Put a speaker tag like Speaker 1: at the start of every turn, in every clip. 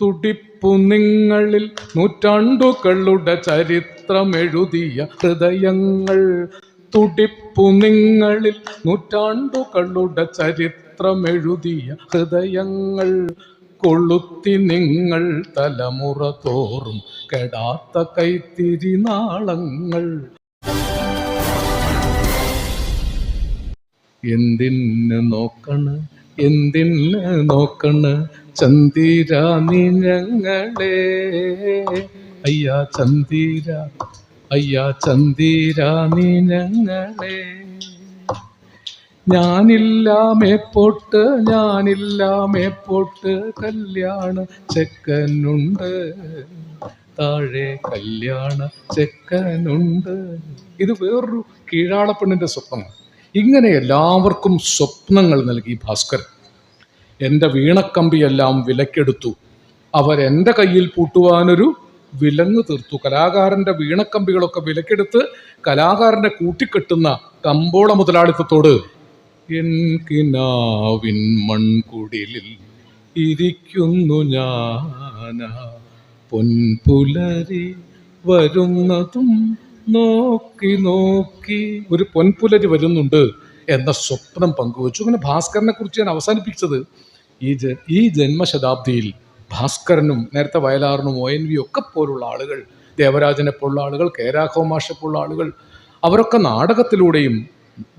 Speaker 1: തുടിപ്പു നിങ്ങളിൽ നൂറ്റാണ്ടുകളുടെ ചരിത്രമെഴുതിയ ഹൃദയങ്ങൾ. തുടിപ്പു നിങ്ങളിൽ നൂറ്റാണ്ടുകളുടെ ചരിത്രമെഴുതിയ ഹൃദയങ്ങൾ. കൊളുത്തി നിങ്ങൾ തലമുറ തോറും കെടാത്ത കൈത്തിരി നാളങ്ങൾ എന്തിന് നോക്കണ്? എന്തിന് നോക്കണ്? നീ ഞങ്ങളെ അയ്യാ ചന്ദിര അയ്യാ ചന്ദിര ഞങ്ങളെ ഞാനില്ലാമേ പൊട്ട് ഞാനില്ലാമേ പൊട്ട് കല്യാണ ചെക്കനുണ്ട്. താഴെ കല്യാണ ചെക്കനുണ്ട്. ഇത് വേറൊരു കീഴാളപ്പെണ്ണിന്റെ സ്വപ്നമാണ്. ഇങ്ങനെ എല്ലാവർക്കും സ്വപ്നങ്ങൾ നൽകി ഭാസ്കരൻ എന്റെ വീണക്കമ്പിയെല്ലാം വിലക്കെടുത്തു. അവരെന്റെ കയ്യിൽ പൂട്ടുവാനൊരു വിലങ്ങ് തീർത്തു. കലാകാരന്റെ വീണക്കമ്പികളൊക്കെ വിലക്കെടുത്ത് കലാകാരനെ കൂട്ടിക്കെട്ടുന്ന കമ്പോള മുതലാളിത്തത്തോട് എൻ കിനാവിൻ മൺകുടിലിൽ ഇരിക്കുന്നു ഞാനാ. പൊൻപുലരി വരുന്നതും നോക്കി നോക്കി. ഒരു പൊൻപുലരി വരുന്നുണ്ട് എന്ന സ്വപ്നം പങ്കുവച്ചു. അങ്ങനെ ഭാസ്കരനെ കുറിച്ച് ഞാൻ അവസാനിപ്പിച്ചത്. ഈ ജ ഈ ജന്മശതാബ്ദിയിൽ ഭാസ്കരനും നേരത്തെ വയലാറിനും ഒ എൻ വി ഒക്കെ പോലുള്ള ആളുകൾ ദേവരാജനെ പോലുള്ള ആളുകൾ കെ പോലുള്ള ആളുകൾ അവരൊക്കെ നാടകത്തിലൂടെയും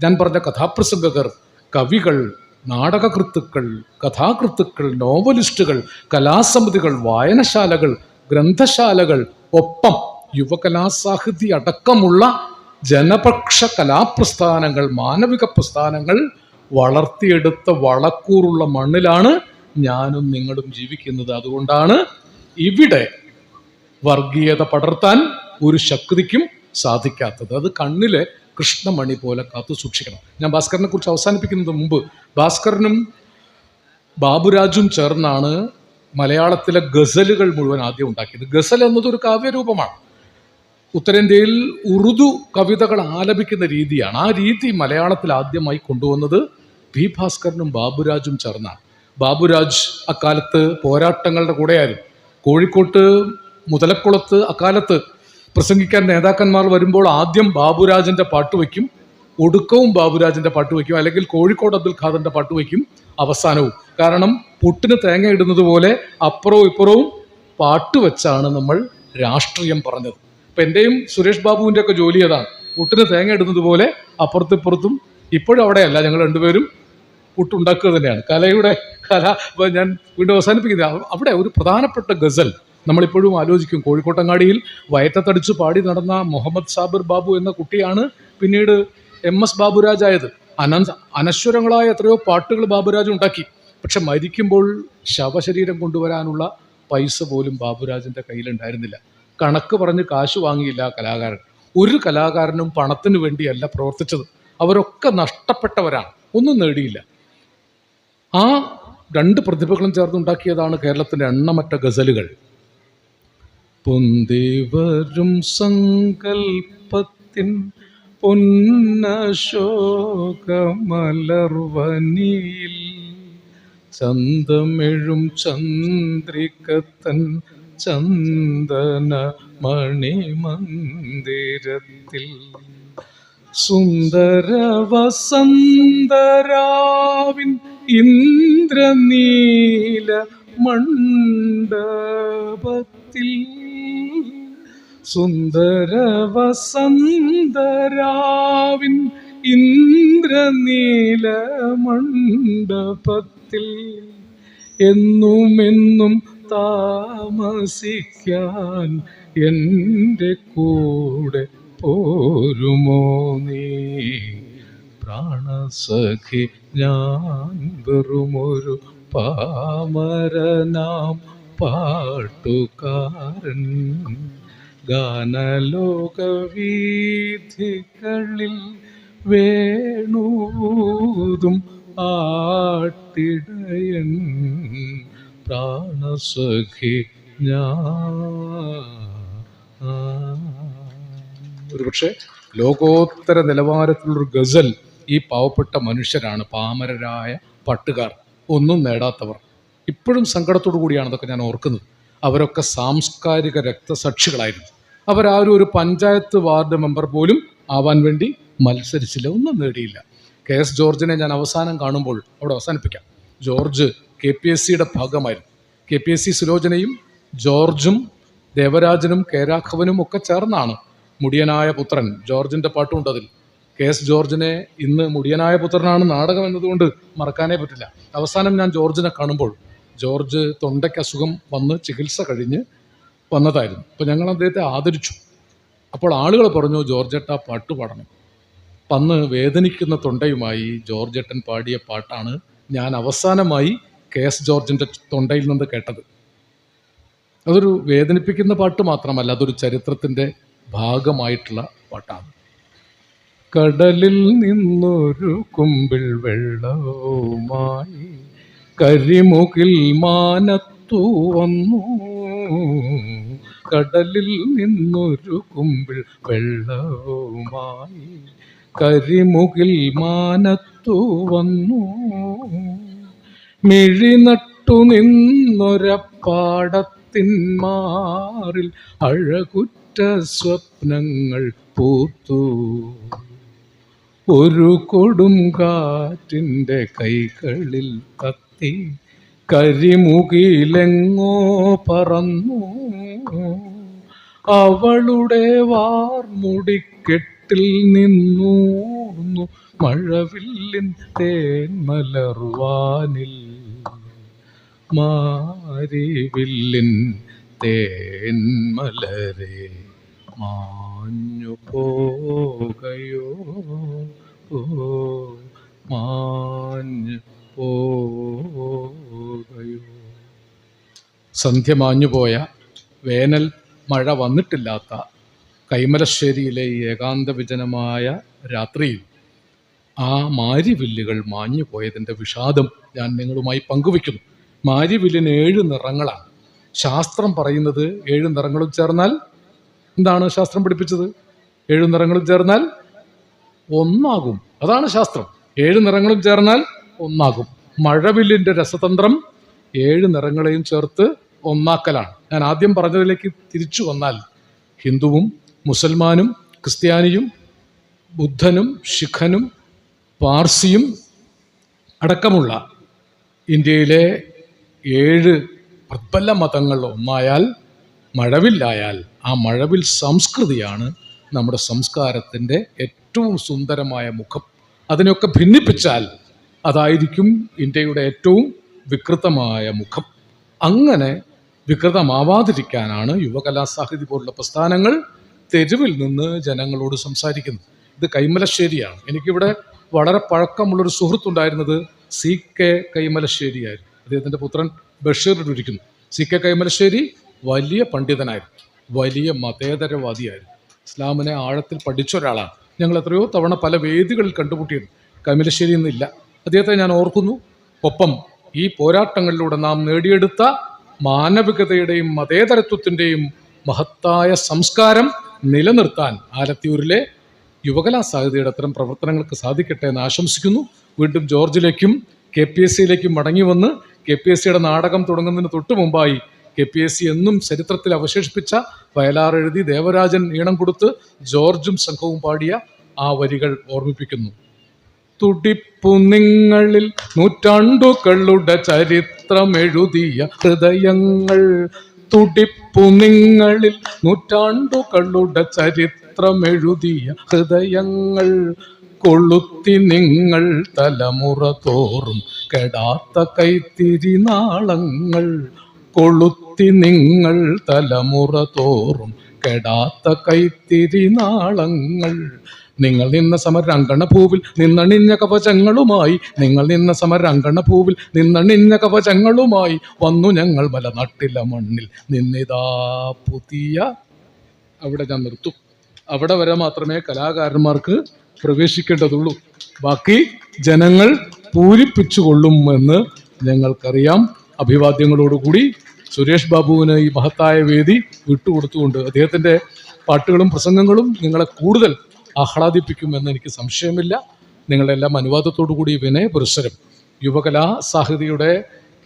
Speaker 1: ഞാൻ പറഞ്ഞ കഥാപ്രസംഗകർ കവികൾ നാടകകൃത്തുക്കൾ കഥാകൃത്തുക്കൾ നോവലിസ്റ്റുകൾ കലാസമിതികൾ വായനശാലകൾ ഗ്രന്ഥശാലകൾ ഒപ്പം യുവകലാസാഹിതി അടക്കമുള്ള ജനപക്ഷ കലാപ്രസ്ഥാനങ്ങൾ മാനവിക പ്രസ്ഥാനങ്ങൾ വളർത്തിയെടുത്ത വളക്കൂറുള്ള മണ്ണിലാണ് ഞാനും നിങ്ങളും ജീവിക്കുന്നത്. അതുകൊണ്ടാണ് ഇവിടെ വർഗീയത പടർത്താൻ ഒരു ശക്തിക്കും സാധിക്കാത്തത്. അത് കണ്ണിലെ കൃഷ്ണമണി പോലെ കാത്തു സൂക്ഷിക്കണം. ഞാൻ ഭാസ്കരനെ കുറിച്ച് അവസാനിപ്പിക്കുന്നത് മുമ്പ് ഭാസ്കരനും ബാബുരാജും ചേർന്നാണ് മലയാളത്തിലെ ഗസലുകൾ മുഴുവൻ ആദ്യം ഉണ്ടാക്കിയത്. ഗസൽ എന്നത് ഒരു കാവ്യരൂപമാണ്. ഉത്തരേന്ത്യയിൽ ഉറുദു കവിതകൾ ആലപിക്കുന്ന രീതിയാണ്. ആ രീതി മലയാളത്തിൽ ആദ്യമായി കൊണ്ടുവന്നത് പി ഭാസ്കരനും ബാബുരാജും ചേർന്നാണ്. ബാബുരാജ് അക്കാലത്ത് പോരാട്ടങ്ങളുടെ കൂടെയായിരുന്നു. കോഴിക്കോട്ട് മുതലക്കുളത്ത് അക്കാലത്ത് പ്രസംഗിക്കാൻ നേതാക്കന്മാർ വരുമ്പോൾ ആദ്യം ബാബുരാജിന്റെ പാട്ട് വയ്ക്കും ഒടുക്കവും ബാബുരാജിന്റെ പാട്ട് വയ്ക്കും അല്ലെങ്കിൽ കോഴിക്കോട് അബ്ദുൽ ഖാദറിന്റെ പാട്ട് വയ്ക്കും അവസാനവും. കാരണം പുട്ടിന് തേങ്ങ ഇടുന്നത് പോലെ അപ്പുറവും ഇപ്പുറവും പാട്ട് വെച്ചാണ് നമ്മൾ രാഷ്ട്രീയം പറഞ്ഞത്. ഇപ്പൊ എന്റെയും സുരേഷ് ബാബുവിന്റെ ഒക്കെ ജോലി അതാണ് പുട്ടിന് തേങ്ങ ഇടുന്നത് പോലെ അപ്പുറത്തും ഇപ്പുറത്തും ഇപ്പോഴും അവിടെയല്ല ഞങ്ങൾ രണ്ടുപേരും പുട്ടുണ്ടാക്കുക തന്നെയാണ്. കലയുടെ കല ഞാൻ വീണ്ടും അവസാനിപ്പിക്കുന്നത് അവിടെ ഒരു പ്രധാനപ്പെട്ട ഗസൽ നമ്മളിപ്പോഴും ആലോചിക്കും. കോഴിക്കോട്ടങ്ങാടിയിൽ വയറ്റത്തടിച്ച് പാടി നടന്ന മുഹമ്മദ് സാബിർ ബാബു എന്ന കുട്ടിയാണ് പിന്നീട് എം എസ് ബാബുരാജ് ആയത് അനന്ത അനശ്വരങ്ങളായ എത്രയോ പാട്ടുകൾ ബാബുരാജ് ഉണ്ടാക്കി. പക്ഷെ മരിക്കുമ്പോൾ ശവശരീരം കൊണ്ടുവരാനുള്ള പൈസ പോലും ബാബുരാജിന്റെ കയ്യിലുണ്ടായിരുന്നില്ല. കണക്ക് പറഞ്ഞ് കാശ് വാങ്ങിയില്ല കലാകാരൻ. ഒരു കലാകാരനും പണത്തിന് വേണ്ടിയല്ല പ്രവർത്തിച്ചത്. അവരൊക്കെ നഷ്ടപ്പെട്ടവരാണ്. ഒന്നും നേടിയില്ല. ആ രണ്ട് പ്രതിഭകളും ചേർന്നുണ്ടാക്കിയതാണ് കേരളത്തിന്റെ എണ്ണമറ്റ ഗസലുകൾ. പൊന്തി വരും സങ്കൽപ്പത്തിൻ പൊന്നശോകമലർവനിയിൽ ചന്തമെഴും ചന്ദ്രികത്തൻ ചന്ദന മണിമന്ദിരത്തിൽ സുന്ദര വസന്തരാവിൻ ഇന്ദ്രനീല മണ്ഡപത്തിൽ. സുന്ദര വസന്തരാവിൻ ഇന്ദ്രനീല മണ്ഡപത്തിൽ. എന്നുമെന്നും താമസിക്കാൻ എന്റെ കൂടെ പോരുമോ നീ? പ്രാണസഖി ഞാൻ വെറുമൊരു പാമരനാം പാട്ടുകാരൻ. ഗാനലോകവീഥികളിൽ വേണൂതും ആട്ടിടയൻ. പ്രാണസഖി ഒരുപക്ഷെ ലോകോത്തര നിലവാരത്തിലുള്ളൊരു ഗസൽ ഈ പാവപ്പെട്ട മനുഷ്യരാണ് പാമരരായ പട്ടുകാർ. ഒന്നും നേടാത്തവർ. ഇപ്പോഴും സങ്കടത്തോടു കൂടിയാണ് അതൊക്കെ ഞാൻ ഓർക്കുന്നത്. അവരൊക്കെ സാംസ്കാരിക രക്തസാക്ഷികളായിരുന്നു. അവരാരും ഒരു പഞ്ചായത്ത് വാർഡ് മെമ്പർ പോലും ആവാൻ വേണ്ടി മത്സരിച്ചില്ല ഒന്നും നേടിയില്ല. കെ എസ് ജോർജിനെ ഞാൻ അവസാനം കാണുമ്പോൾ അവിടെ അവസാനിപ്പിക്കാം. ജോർജ് കെ പി എസ് സിയുടെ ഭാഗമായിരുന്നു. കെ പി എസ് സി സുലോചനയും ജോർജും ദേവരാജനും കെ രാഘവനും ഒക്കെ ചേർന്നാണ് മുടിയനായ പുത്രൻ. ജോർജിന്റെ പാട്ടുമുണ്ട് അതിൽ. കെ എസ് ജോർജിനെ ഇന്ന് മുടിയനായ പുത്രനാണ് നാടകം എന്നതുകൊണ്ട് മറക്കാനേ പറ്റില്ല. അവസാനം ഞാൻ ജോർജിനെ കാണുമ്പോൾ ജോർജ് തൊണ്ടയ്ക്ക് അസുഖം വന്ന് ചികിത്സ കഴിഞ്ഞ് വന്നതായിരുന്നു. അപ്പോൾ ഞങ്ങൾ അദ്ദേഹത്തെ ആദരിച്ചു. അപ്പോൾ ആളുകൾ പറഞ്ഞു ജോർജേട്ട പാട്ട് പാടണം. അന്ന് വേദനിക്കുന്ന തൊണ്ടയുമായി ജോർജേട്ടൻ പാടിയ പാട്ടാണ് ഞാൻ അവസാനമായി കെ എസ് ജോർജിന്റെ തൊണ്ടയിൽ നിന്ന് കേട്ടത്. അതൊരു വേദനിപ്പിക്കുന്ന പാട്ട് മാത്രമല്ല അതൊരു ചരിത്രത്തിന്റെ ഭാഗമായിട്ടുള്ള പാട്ടാണ്. കടലിൽ നിന്നൊരു കുമ്പിൾ വെള്ളവുമായി കരിമുകിൽ മാനത്തു വന്നു. കടലിൽ നിന്നൊരു കുമ്പിൾ വെള്ളവുമായി കരിമുകിൽ മാനത്തു വന്നു. മിഴി നിന്നൊരപ്പാടത്തിന്മാറിൽ അഴകുറ്റ സ്വപ്നങ്ങൾ പൂത്തു. ഒരു കൊടും കാറ്റിന്റെ കൈകളിൽ കത്തി കരിമുകിലെങ്ങോ പറന്നു. അവളുടെ വാർമുടിക്കെട്ടിൽ നിന്നൂർന്നു. മഴവില്ലിൻ തേന്മലർവാനിൽ മാരിവില്ലിൻ തേന്മലരെ മാഞ്ഞു പോകയോ ഓ മാഞ്ഞു പോകയോ സന്ധ്യ മാഞ്ഞുപോയ വേനൽ മഴ വന്നിട്ടില്ലാത്ത കൈമലശ്ശേരിയിലെ ഏകാന്ത വിജനമായ രാത്രിയിൽ ആ മാരിവില്ലുകൾ മാഞ്ഞു പോയതിന്റെ വിഷാദം ഞാൻ നിങ്ങളുമായി പങ്കുവെക്കുന്നു മാരിവില്ലിന് ഏഴ് നിറങ്ങളാണ്. ശാസ്ത്രം പറയുന്നത് ഏഴ് നിറങ്ങളും ചേർന്നാൽ എന്താണ് ശാസ്ത്രം പഠിപ്പിച്ചത്? ഏഴ് നിറങ്ങളും ചേർന്നാൽ ഒന്നാകും. അതാണ് ശാസ്ത്രം. ഏഴ് നിറങ്ങളും ചേർന്നാൽ ഒന്നാകും. മഴവില്ലിന്റെ രസതന്ത്രം ഏഴ് നിറങ്ങളെയും ചേർത്ത് ഒന്നാക്കലാണ്. ഞാൻ ആദ്യം പറഞ്ഞതിലേക്ക് തിരിച്ചു വന്നാൽ ഹിന്ദുവും മുസൽമാനും ക്രിസ്ത്യാനിയും ബുദ്ധനും ശിഖനും പാർസിയും അടക്കമുള്ള ഇന്ത്യയിലെ ഏഴ് പ്രബല മതങ്ങൾ ഒന്നായാൽ മഴവില്ലായാൽ ആ മഴവിൽ സംസ്കൃതിയാണ് നമ്മുടെ സംസ്കാരത്തിന്റെ ഏറ്റവും സുന്ദരമായ മുഖം. അതിനെയൊക്കെ ഭിന്നിപ്പിച്ചാൽ അതായിരിക്കും ഇന്ത്യയുടെ ഏറ്റവും വികൃതമായ മുഖം. അങ്ങനെ വികൃതമാവാതിരിക്കാനാണ് യുവകലാസാഹിതി പോലുള്ള പ്രസ്ഥാനങ്ങൾ തെരുവിൽ നിന്ന് ജനങ്ങളോട് സംസാരിക്കുന്നത്. ഇത് കൈമലശ്ശേരിയാണ്. എനിക്കിവിടെ വളരെ പഴക്കമുള്ളൊരു സുഹൃത്തുണ്ടായിരുന്നത് സി കെ കൈമലശ്ശേരിയായിരുന്നു. അദ്ദേഹത്തിന്റെ പുത്രൻ ബഷീർ ഇരിക്കുന്നു. സി കെ കൈമലശ്ശേരി വലിയ പണ്ഡിതനായിരുന്നു. വലിയ മതേതരവാദിയായിരുന്നു. ഇസ്ലാമിനെ ആഴത്തിൽ പഠിച്ച ഒരാളാണ്. ഞങ്ങൾ എത്രയോ തവണ പല വേദികളിൽ കണ്ടുമുട്ടിയിരുന്നു. കൈമലശ്ശേരി എന്നില്ല. അദ്ദേഹത്തെ ഞാൻ ഓർക്കുന്നു. ഒപ്പം ഈ പോരാട്ടങ്ങളിലൂടെ നാം നേടിയെടുത്ത മാനവികതയുടെയും മതേതരത്വത്തിന്റെയും മഹത്തായ സംസ്കാരം നിലനിർത്താൻ ആലത്തിയൂരിലെ യുവകലാ സാഹിതിയുടെ അത്തരം പ്രവർത്തനങ്ങൾക്ക് സാധിക്കട്ടെ എന്ന് ആശംസിക്കുന്നു. വീണ്ടും ജോർജിലേക്കും കെ പി എസ് സിയിലേക്കും മടങ്ങി വന്ന് കെ പി എസ് സിയുടെ നാടകം തുടങ്ങുന്നതിന് തൊട്ട് മുമ്പായി കെ പി എസ് സി എന്നും ചരിത്രത്തിൽ അവശേഷിപ്പിച്ച വയലാർ എഴുതി ദേവരാജൻ ഈണം കൊടുത്ത് ജോർജും സംഘവും പാടിയ ആ വരികൾ ഓർമ്മിപ്പിക്കുന്നു. തുടിപ്പു നിങ്ങളിൽ നൂറ്റാണ്ടുകളുടെ ചരിത്രമെഴുതിയ ഹൃദയങ്ങൾ തുടിപ്പു നിങ്ങളിൽ നൂറ്റാണ്ടുകളുടെ ചരിത്രമെഴുതിയ ഹൃദയങ്ങൾ കൊളുത്തി നിങ്ങൾ തലമുറ തോറും കെടാത്ത കൈത്തിരി നാളങ്ങൾ കൊളുത്തി നിങ്ങൾ തലമുറ തോറും കെടാത്ത കൈത്തിരി നാളങ്ങൾ നിങ്ങൾ നിന്ന സമരങ്കണ പൂവിൽ നിന്നണിഞ്ഞ കവചങ്ങളുമായി നിങ്ങൾ നിന്ന സമരങ്കണ പൂവിൽ നിന്നണിഞ്ഞ കവചങ്ങളുമായി വന്നു ഞങ്ങൾ മലനാട്ടിലെ മണ്ണിൽ നിന്നിതാ പുതിയ. അവിടെ ഞാൻ നിർത്തും. അവിടെ വരെ മാത്രമേ കലാകാരന്മാർക്ക് പ്രവേശിക്കേണ്ടതുള്ളൂ. ബാക്കി ജനങ്ങൾ പൂരിപ്പിച്ചു കൊള്ളുമെന്ന് ഞങ്ങൾക്കറിയാം. അഭിവാദ്യങ്ങളോടുകൂടി സുരേഷ് ബാബുവിന് ഈ മഹത്തായ വേദി വിട്ടുകൊടുത്തുകൊണ്ട് അദ്ദേഹത്തിന്റെ പാട്ടുകളും പ്രസംഗങ്ങളും നിങ്ങളെ കൂടുതൽ ആഹ്ലാദിപ്പിക്കുമെന്ന് എനിക്ക് സംശയമില്ല. നിങ്ങളുടെ എല്ലാം അനുവാദത്തോടു കൂടി വിനയ പുരസ്സരം. യുവകലാ സാഹിതിയുടെ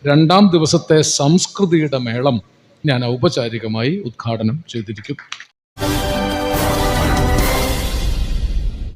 Speaker 1: രണ്ടാം ദിവസത്തെ സംസ്കൃതിയുടെ മേളം ഞാൻ ഔപചാരികമായി ഉദ്ഘാടനം ചെയ്തിരിക്കും.